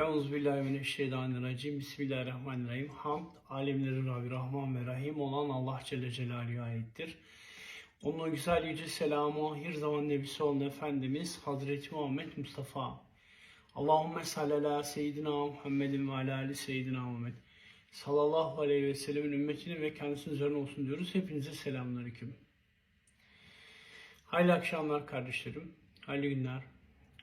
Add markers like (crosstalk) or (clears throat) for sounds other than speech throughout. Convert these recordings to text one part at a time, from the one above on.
Euzubillahimineşşeytanirracim. Bismillahirrahmanirrahim. Hamd, alemlerin Rabbi Rahman ve Rahim olan Allah Celle Celaluhu'ya aittir. Onun o güzel yüce selamı, ahir zaman nebisi olan Efendimiz Hazreti Muhammed Mustafa. Allahümme salli ala seyyidina Muhammedin ve ala ali seyyidina Muhammed. Sallallahu aleyhi ve sellemin ümmetinin ve kendisinin üzerine olsun diyoruz. Hepinize selamünaleyküm. Hayırlı akşamlar kardeşlerim. Hayırlı günler.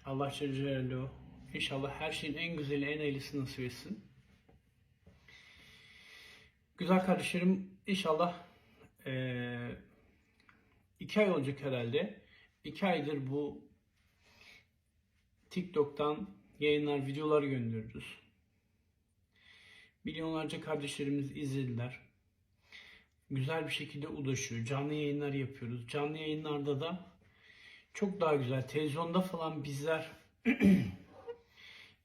Allah Celle Celaluhu İnşallah her şeyin en güzeli, en iyisi nasip etsin. Güzel kardeşlerim, inşallah eee iki ay olacak herhalde. İki aydır bu TikTok'tan yayınlar, videolar gönderiyoruz. Milyonlarca kardeşlerimiz izlediler. Güzel bir şekilde ulaşıyor. Canlı yayınlar yapıyoruz. Canlı yayınlarda da çok daha güzel. Televizyonda falan bizler (clears throat)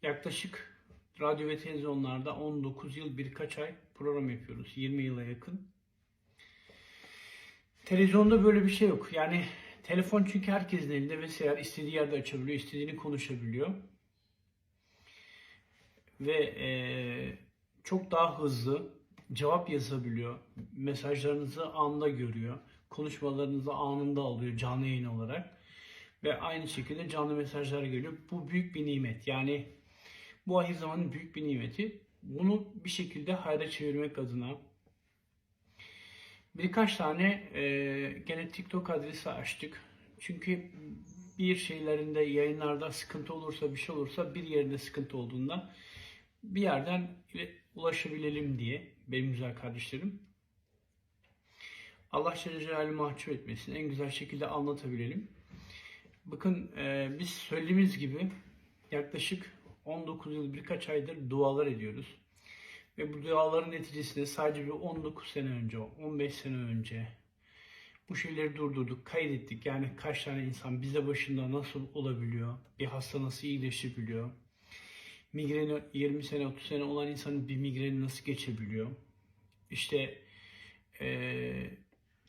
Yaklaşık radyo ve televizyonlarda 19 yıl birkaç ay program yapıyoruz. 20 yıla yakın. Televizyonda böyle bir şey yok. Yani telefon çünkü herkesin elinde ve seyahat istediği yerde açabiliyor, istediğini konuşabiliyor. Ve eee, çok daha hızlı cevap yazabiliyor. Mesajlarınızı anında görüyor. Konuşmalarınızı anında alıyor canlı yayın olarak. Ve aynı şekilde canlı mesajlar geliyor. Bu büyük bir nimet. Yani bu ahir zamanın büyük bir nimeti. Bunu bir şekilde hayra çevirmek adına birkaç tane e, gene TikTok adresi açtık. Çünkü bir şeylerinde yayınlarda sıkıntı olursa bir şey olursa bir yerinde sıkıntı olduğunda bir yerden ulaşabilelim diye benim güzel kardeşlerim. Allah Celle Celaluhu mahcup etmesin. En güzel şekilde anlatabilelim. Bakın e, biz söylediğimiz gibi yaklaşık 19 yıl birkaç aydır dualar ediyoruz. Ve bu duaların neticesinde sadece bir 19 sene önce, 15 sene önce bu şeyleri durdurduk, kaydettik. Yani kaç tane insan bize başında nasıl olabiliyor, bir hasta nasıl iyileşebiliyor, migreni 20 sene, 30 sene olan insanın bir migreni nasıl geçebiliyor. İşte eee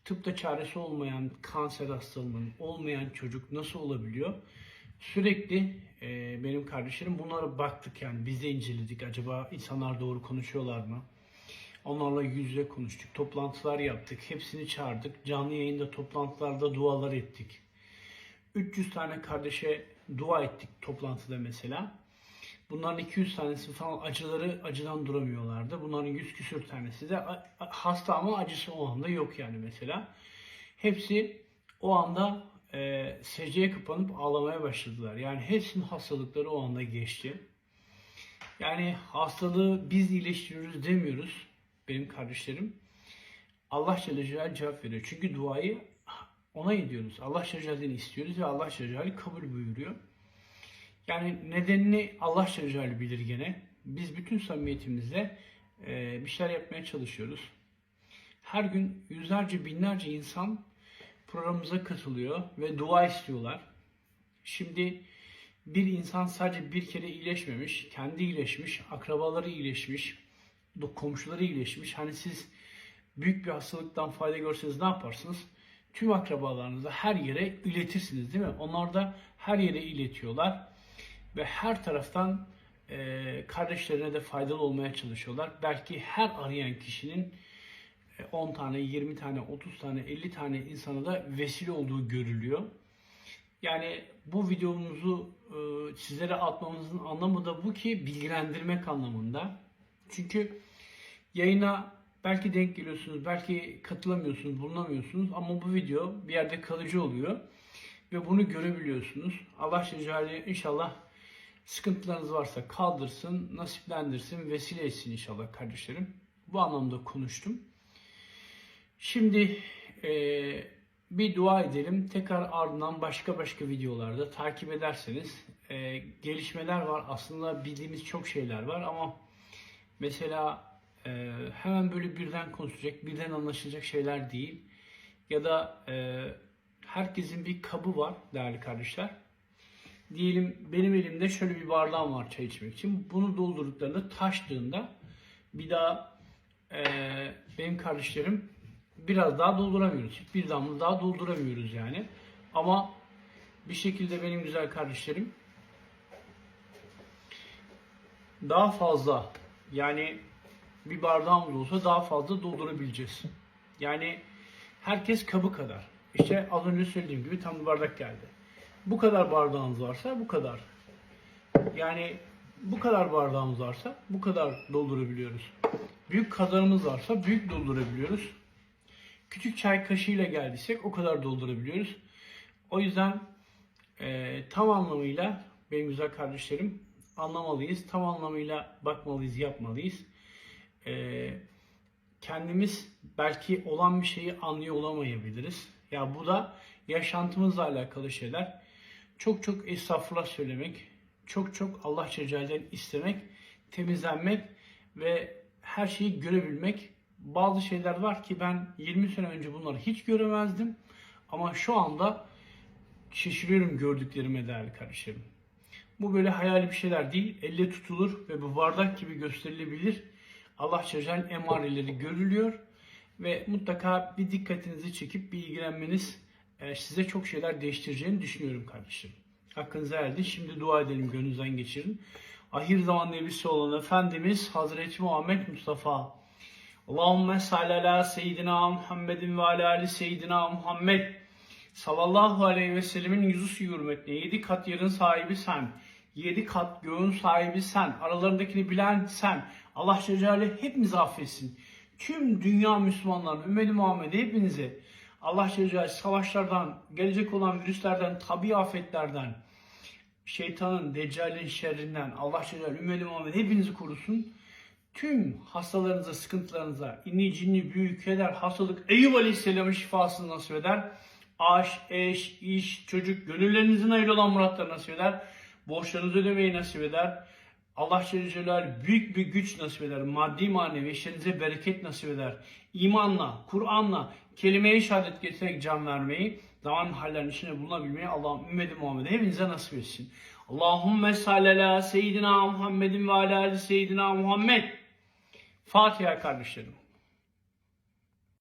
tıpta çaresi olmayan kanser hastalığının olmayan çocuk nasıl olabiliyor? Sürekli e, benim kardeşlerim bunlara baktık yani biz de inceledik. Acaba insanlar doğru konuşuyorlar mı? Onlarla yüz yüze konuştuk. Toplantılar yaptık. Hepsini çağırdık. Canlı yayında toplantılarda dualar ettik. 300 tane kardeşe dua ettik toplantıda mesela. Bunların 200 tanesi falan acıları acıdan duramıyorlardı. Bunların 100 küsür tanesi de hasta ama acısı o anda yok yani mesela. Hepsi o anda e, secdeye kapanıp ağlamaya başladılar. Yani hepsinin hastalıkları o anda geçti. Yani hastalığı biz iyileştiriyoruz demiyoruz benim kardeşlerim. Allah Celle Celaluhu cevap veriyor. Çünkü duayı ona ediyoruz. Allah Celle Celaluhu'nu istiyoruz ve Allah Celle Celaluhu kabul buyuruyor. Yani nedenini Allah Celle Celaluhu bilir gene. Biz bütün samimiyetimizle e, bir şeyler yapmaya çalışıyoruz. Her gün yüzlerce binlerce insan programımıza katılıyor ve dua istiyorlar. Şimdi bir insan sadece bir kere iyileşmemiş, kendi iyileşmiş, akrabaları iyileşmiş, komşuları iyileşmiş. Hani siz büyük bir hastalıktan fayda görseniz ne yaparsınız? Tüm akrabalarınıza her yere iletirsiniz değil mi? Onlar da her yere iletiyorlar ve her taraftan kardeşlerine de faydalı olmaya çalışıyorlar. Belki her arayan kişinin 10 tane, 20 tane, 30 tane, 50 tane insana da vesile olduğu görülüyor. Yani bu videomuzu e, sizlere atmamızın anlamı da bu ki bilgilendirmek anlamında. Çünkü yayına belki denk geliyorsunuz, belki katılamıyorsunuz, bulunamıyorsunuz ama bu video bir yerde kalıcı oluyor ve bunu görebiliyorsunuz. Allah Celle inşallah sıkıntılarınız varsa kaldırsın, nasiplendirsin, vesile etsin inşallah kardeşlerim. Bu anlamda konuştum. Şimdi e, bir dua edelim. Tekrar ardından başka başka videolarda takip ederseniz e, gelişmeler var. Aslında bildiğimiz çok şeyler var ama mesela e, hemen böyle birden konuşacak, birden anlaşılacak şeyler değil. Ya da e, herkesin bir kabı var değerli kardeşler. Diyelim benim elimde şöyle bir bardağım var çay içmek için. Bunu doldurduklarında taştığında bir daha e, benim kardeşlerim biraz daha dolduramıyoruz. Bir damla daha dolduramıyoruz yani. Ama bir şekilde benim güzel kardeşlerim daha fazla yani bir bardağımız olsa daha fazla doldurabileceğiz. Yani herkes kabı kadar. İşte az önce söylediğim gibi tam bir bardak geldi. Bu kadar bardağınız varsa bu kadar. Yani bu kadar bardağımız varsa bu kadar doldurabiliyoruz. Büyük kazanımız varsa büyük doldurabiliyoruz. Küçük çay kaşığıyla geldiysek o kadar doldurabiliyoruz. O yüzden e, tam anlamıyla benim güzel kardeşlerim anlamalıyız. Tam anlamıyla bakmalıyız, yapmalıyız. E, kendimiz belki olan bir şeyi anlıyor olamayabiliriz. Ya bu da yaşantımızla alakalı şeyler. Çok çok estağfurullah söylemek, çok çok Allah Celle istemek, temizlenmek ve her şeyi görebilmek. Bazı şeyler var ki ben 20 sene önce bunları hiç göremezdim. Ama şu anda şaşırıyorum gördüklerime değerli kardeşlerim. Bu böyle hayali bir şeyler değil. Elle tutulur ve bu bardak gibi gösterilebilir. Allah Celle emareleri görülüyor ve mutlaka bir dikkatinizi çekip bir ilgilenmeniz e, size çok şeyler değiştireceğini düşünüyorum kardeşim. Hakkınıza erdi. Şimdi dua edelim, gönlünüzden geçirin. Ahir zaman nebisi olan Efendimiz Hazreti Muhammed Mustafa. Allahümme salli ala seyyidina Muhammedin ve ala ali seyyidina Muhammed. Sallallahu aleyhi ve sellemin yüzü suyu hürmetine. Yedi kat yerin sahibi sen. Yedi kat göğün sahibi sen. Aralarındakini bilen sen. Allah Celle hepimizi affetsin. Tüm dünya Müslümanların, ümmeti Muhammed'e hepinize Allah Celle savaşlardan, gelecek olan virüslerden, tabi afetlerden, şeytanın, deccalin şerrinden Allah Celle ümmeti Muhammed hepinizi korusun. Tüm hastalarınıza, sıkıntılarınıza, inni, cinni, büyük, keder, hastalık, Eyüp Aleyhisselam'ın şifasını nasip eder. Aş, eş, iş, çocuk, gönüllerinizin hayırlı olan muratları nasip eder. Borçlarınızı ödemeyi nasip eder. Allah Celle Celaluhu büyük bir güç nasip eder. Maddi manevi işlerinize bereket nasip eder. İmanla, Kur'an'la, kelime-i şehadet getirerek can vermeyi, zaman hallerin içine bulunabilmeyi Allah'ım ümmeti Muhammed'e hepinize nasip etsin. Allahümme salli ala seyyidina Muhammedin ve ala seyyidina Muhammed. Fatiha kardeşlerim.